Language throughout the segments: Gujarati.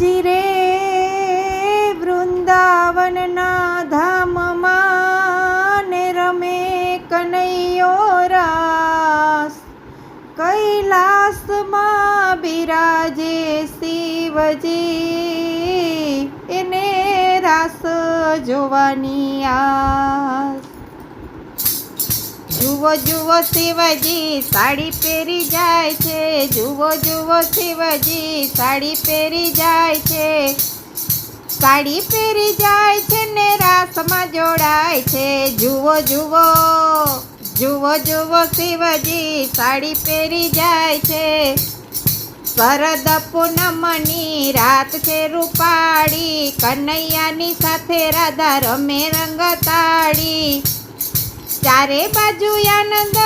શિવજી રે વૃંદાવનના ધામમાં ને રમે કનૈયો રાસ. કૈલાસમાં બિરાજે શિવજી, એને રાસ જોવાની આસ. જુઓ જુઓ શિવજી, સાડી પહેરી જાય છે. જુઓ જુઓ શિવજી, સાડી પહેરી જાય છે. સાડી પહેરી જાય છે ને રાસમાં જોડાય છે. જુઓ જુઓ જુઓ જુઓ શિવજી, સાડી પહેરી જાય છે. શરદ પૂનમની રાત છે રૂપાળી. કનૈયાની સાથે રાધા રમે રંગતાળી ચારે બાજુ આનંદ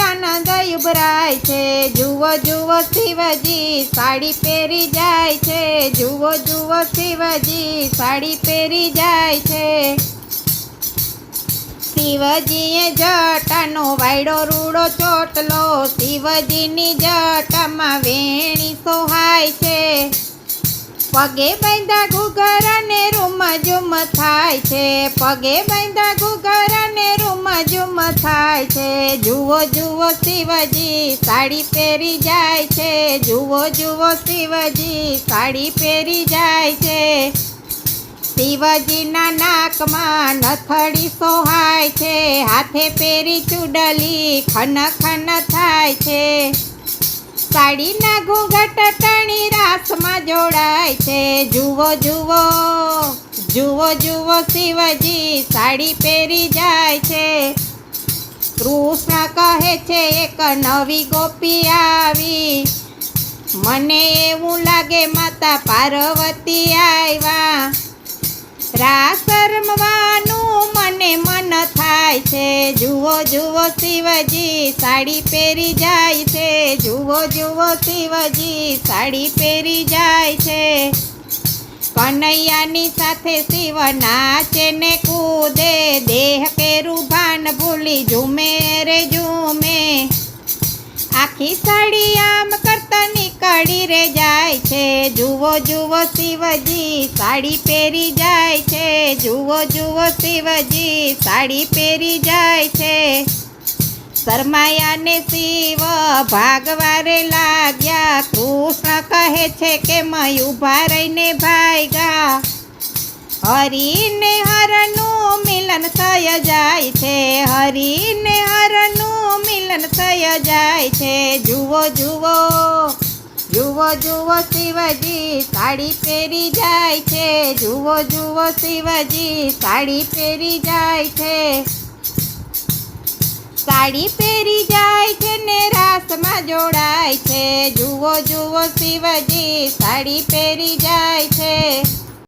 આનંદ ઉભરાય છે. જુઓ જુઓ શિવજી, સાડી પહેરી જાય છે. જુઓ જુઓ શિવજી, સાડી પહેરી જાય છે. શિવજીએ જટાનો વાયડો રૂડો ચોટલો. શિવજીની જટામાં વેણી સોહાય છે. પગે બાંધા ઘૂઘર અને રૂમ જુમ થાય છે. પગે બાંધા ઘૂઘર ઝુમ થાય છે. જુઓ જુઓ શિવજી, સાડી પહેરી જાય છે. જુઓ જુઓ શિવજી, સાડી પહેરી જાય છે. શિવજીના નાકમાં નથડી સોહાય છે. હાથે પહેરી ચૂડલી ખન ખન થાય છે. સાડીના ઘૂંઘટ ટણી રાસમાં જોડાય છે. જુઓ જુઓ. જુઓ જુઓ શિવજી, સાડી પહેરી જાય છે. કૃષ્ણ કહે છે, એક નવી ગોપી આવી. મને એવું લાગે, માતા પાર્વતી આવ્યા. રાસ રમવાનું મને મન થાય છે. જુઓ જુઓ શિવજી, સાડી પહેરી જાય છે. જુઓ જુઓ શિવજી, સાડી પહેરી જાય છે. કનૈયાની સાથે શિવ નાચે ને કૂદે, દેહ કેરું ભાન ભૂલી ઝૂમે રે ઝૂમે. આખી સાડી આમ કરતા નીકળી રે જાય છે. જુઓ જુઓ શિવજી, સાડી પહેરી જાય છે. જુઓ જુઓ શિવજી, સાડી પહેરી જાય છે. શરમાયાને શિવ ભાગવારે લાગ્યા. કૃષ્ણ કહે છે કે મય ઊભા રહીને ભાગ્યા હરીને હરનું મિલન થઈ જાય છે, હરીને હરનું મિલન થઈ જાય છે. જુઓ જુઓ જુઓ જુઓ શિવજી, સાડી પહેરી જાય છે. જુઓ જુઓ શિવજી, સાડી પહેરી જાય છે. સાડી પહેરી જાય છે ને રાસમાં જોડાય છે. જુઓ જુઓ શિવજી, સાડી પહેરી જાય છે.